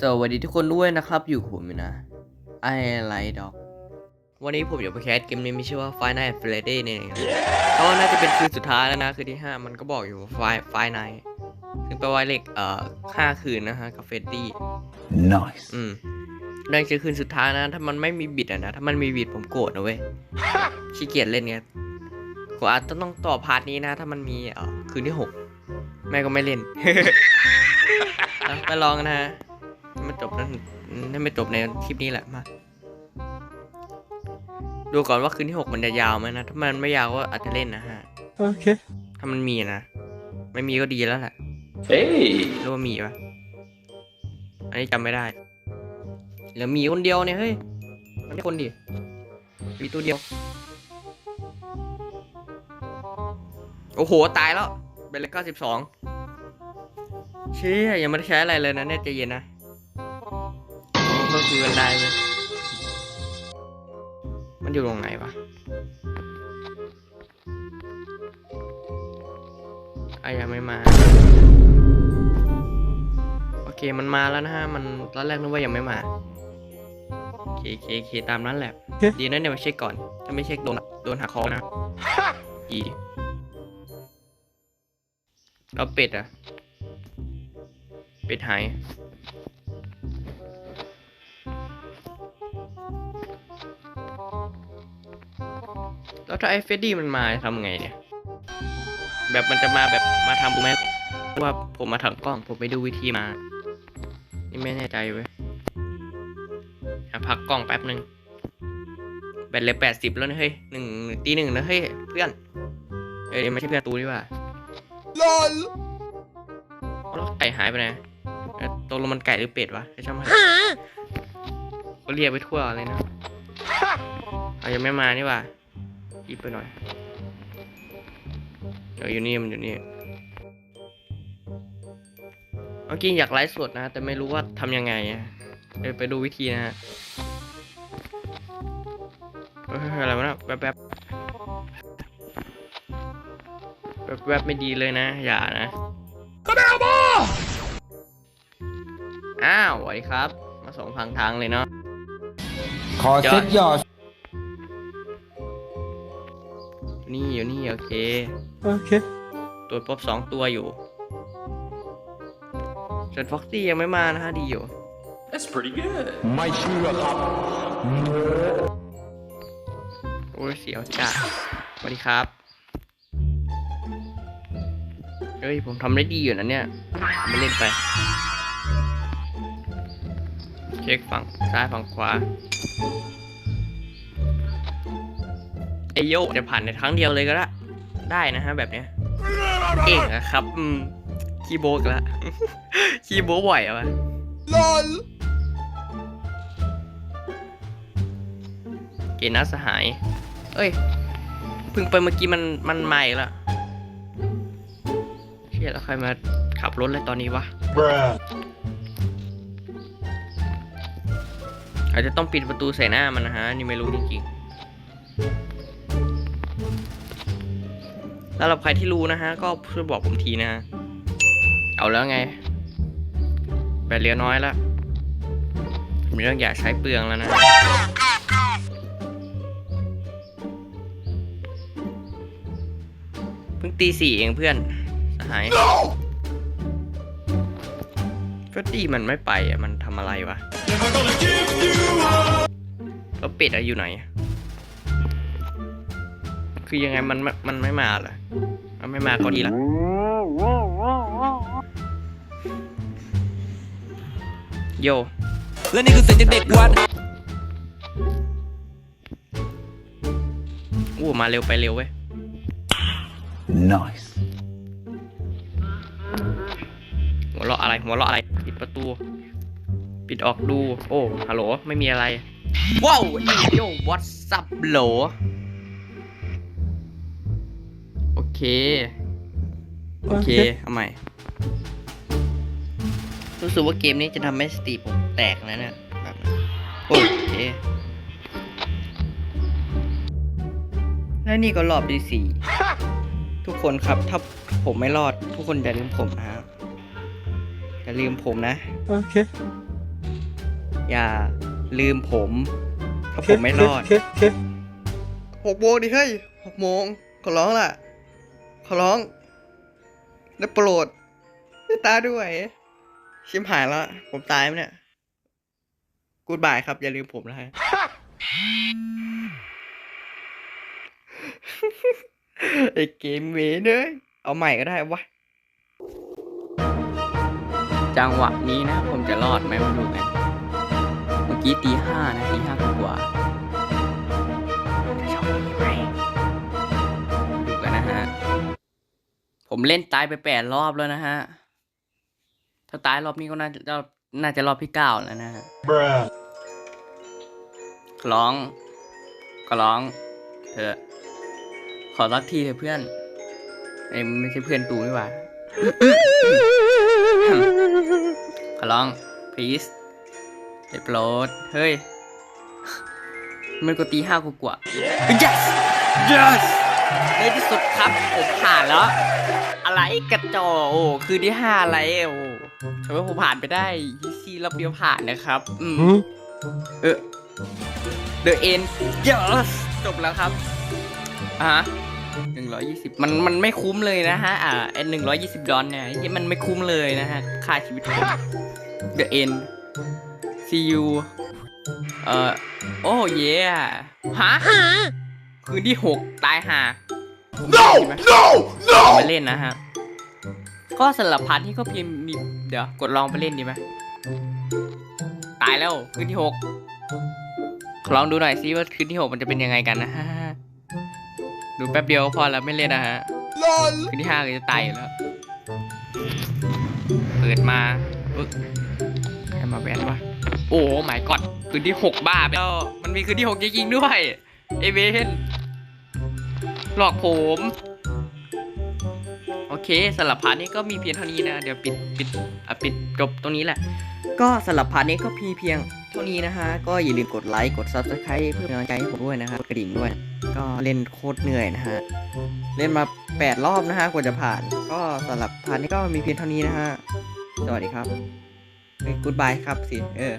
สวัสดีทุกคนด้วยนะครับ อยู่กับผมอยู่นะไอไลดอก วันนี้ผมอยากไปแคสเกมนี้มีชื่อว่า Five Nights at Freddy นี่เองก็น่าจะเป็นคืนสุดท้ายแล้วนะ คืนที่ 5 มันก็บอกอยู่ว่า Five Five Night ซึ่งแปลว่าเลขเอ่อห้าคืนนะฮะกับเฟรดดี้ Nice. อืมนั่นคือคืนสุดท้ายนะ ถ้ามันไม่มีบิดอะนะ ถ้ามันมีบิดผมโกรธนะเว้ย ขี้เกียจเล่นเงี้ยผมอาจจะต้องต่อพาร์ทนี้นะ ถ้ามันมีเอ่อคืนที่หกแม่ก็ไม่เล่นอะไปลองกันนะฮะ ไม่จบนั้นถ้าไม่จบในคลิปนี้แหละมา ดูก่อนว่าคืนที่หกมันจะยาวไหมนะ ถ้ามันไม่ยาวก็อาจจะเล่นนะฮะ Okay. ถ้ามันมีนะ ไม่มีก็ดีแล้วแหละ Hey. หรือว่ามีปะอันนี้จำไม่ได้เหลือหมีคนเดียวเนี่ยเฮ้ยมันไม่คนดิ มีตัวเดียว โอ้โห ตายแล้ว เป็นเลขเก้าสิบสองเชี่ยยังไม่ได้ใช้อะไรเลยนะเนี่ยใจเย็นนะ ก็คือกันได้เลยมันอยู่ตรงไหนวะอะยังไม่มา โอเคมันมาแล้วนะฮะ มันตอนแรกนึกว่ายังไม่มาโอเคโอเคโอเคตามนั้นแหละ ดีนะเนี่ยมาเช็คก่อน ถ้าไม่เช็คโดนโดนหักคอนะอีดิแล้วเป็ดอะเป็ดหาย แล้วถ้าไอ้เฟดดี้มันมาจะทำไงเนี่ย แบบมันจะมาแบบมาทำกูไหมเพราะว่าผมมาถังกล้องผมไปดูวิธีมา นี่ไม่แน่ใจเว้ยอะพักกล้องแป๊บหนึ่งแบตเหลยแปดสิบแล้วนะเฮ้ยหนึ่งตีหนึ่งนะเฮ้ยเพื่อน เอ้ยไม่ใช่เพื่อนตูนี่ว่า LOL. แล้วไก่หายไปไหนเอ้ยตกลงมันไก่หรือเป็ดวะไอ้ช่างมันก็เรียกไปทั่วเลยนะ เอายังไม่มานี่ว่า อีบไปหน่อยเอออยู่นี่มันอยู่นี่เอาจริงอยากไลฟ์สดนะ แต่ไม่รู้ว่าทำยังไงอะเดี๋ยวไปดูวิธีนะฮะเฮ้ยอะไรวะนะแวบๆแวบแวบๆไม่ดีเลยนะ อย่านะอ้าวสวัสดีครับ มาส่งพังทางเลยเนาะ ขอเซ็ตหยอด นี่อยู่นี่โอเค Okay. ตรวจพบสองตัวอยู่ส่วนฟ็อกซี่ยังไม่มานะฮะดีอยู่ That's pretty good. ไม่เชื่อครับ โอ้ยเสียวจ้าสวัสดีครับ เฮ้ย ผมทำได้ดีอยู่นะเนี่ยไม่เล่นไป เช็คฝั่งซ้ายฝั่งขวา ไอโยกจะผ่านในครั้งเดียวเลยก็ได้ได้นะฮะแบบเนี้ยเก่งอะครับอืมคีย์โบกแล้วคีย์โบกบ่อยอะวะ LOL. เกณฑ์นัดสหาย เอ้ยเพิ่งไปเมื่อกี้มันมันใหม่แล้วเชี่ยแล้วใครมาขับรถเลยตอนนี้วะ Bruh. อาจจะต้องปิดประตูใส่หน้ามันนะฮะ นี่ไม่รู้จริงๆ สำหรับใครที่รู้นะฮะ ก็ช่วยบอกผมทีนะฮะ เอาแล้วไง แบตเหลือน้อยแล้วมีเรื่องอยากใช้เปลืองแล้วนะเพิ่งตีสี่เองเพื่อนสหายก็ตีมันไม่ไปอะ มันทำอะไรวะแล้วเป็ดอะอยู่ไหน คือยังไงมันมันมันไม่มาเหรอมันไม่มาก็ดีละโยและนี่คือเสียงจากเด็กวัดอู้มาเร็วไปเร็วเว้ย Nice. หัวเราะอะไรหัวเราะอะไร ปิดประตู ปิดออกดู โอ้ฮัลโหลไม่มีอะไร ว้าวเอ้ยโย what's up โหล เค โอเค เอาใหม่ รู้สึกว่าเกมนี้จะทำให้สติผมแตกนะเนี่ยแบบนั้นโอเค และนี่ก็รอบที่สี่ทุกคนครับถ้าผมไม่รอด ทุกคนอย่าลืมผมนะฮะอย่าลืมผมนะ Okay. อย่าลืมผม ถ้าผมไม่รอดโเคโอเคหกโมงดิเฮ้ยหกโมงขอร้องล่ะ ขอร้องได้โปรดได้ตาด้วย ชิมหายแล้ว ผมตายไหมเนี่ย กูดบายครับ อย่าลืมผมนะฮะไอเกมเวเนยเอาใหม่ก็ได้วะ จังหวะนี้นะ ผมจะรอดไหมมาดูกัน เมื่อกี้ตีห้านะตีห้ากว่า ผมเล่นตายไปแปดรอบแล้วนะฮะ ถ้าตายรอบนี้ก็น่าจะน่าจะรอบที่เก้าแล้วนะฮะร้องขอร้อง เธอะขอรักทีเถอะเพื่อนเอ้ไม่ใช่เพื่อนตูนี่หว่าขอร้อง please ได้โปรด เฮ้ย มันก็ตีห้ากว่าๆ yes yes ในที่สุดครับผมผ่านแล้ว อะไรกระจอกโอ้คือที่ห้าอะไรโอ้ทำไมผมผ่านไปได้ยี่ซี่รอบเดียวผ่านนะครับ อืมเออ The End yes จบแล้วครับอะหนึ่งร้อยยี่สิบมันมันไม่คุ้มเลยนะฮะ อ่าไอหนึ่งร้อยยี่สิบดอลเนี่ยที่มันไม่คุ้มเลยนะฮะ ค่าชีวิตผม The End see you เอ่อ โอ้เย่ฮะ คืนที่หกตายห่า no no no ไม่เล่นนะฮะ ก็สำหรับพาร์ทที่เขาพิมพ์มีเดี๋ยวกดลองไปเล่นดีไหมตายแล้วคืนที่หกลองดูหน่อยซิว่าคืนที่หกมันจะเป็นยังไงกันนะฮะ ดูแป๊บเดียวพอแล้วไม่เล่นนะฮะลอลคืนที่ห้าก็จะตายอยู่แล้ว เปิดมาปึ๊กใครมาแบนวะโอ้หมายกอดคืนที่หกบ้าไปแล้วมันมีคืนที่หกจริงๆด้วย เอเวน หลอกผม โอเคสำหรับพาร์ทนี้ก็มีเพียงเท่านี้นะ เดี๋ยวปิดปิดอะปิดจบตรงนี้แหละ ก็สำหรับพาร์ทนี้ก็พีเพียงเท่านี้นะฮะ ก็อย่าลืมกดไลค์ กด subscribe เพื่อเป็นกำลังใจให้ผมด้วยนะฮะกดกระดิ่งด้วย ก็เล่นโคตรเหนื่อยนะฮะ เล่นมา 8 รอบนะฮะกว่าจะผ่าน ก็สำหรับพาร์ทนี้ก็มีเพียงเท่านี้นะฮะ สวัสดีครับกูดบายครับสิ เออ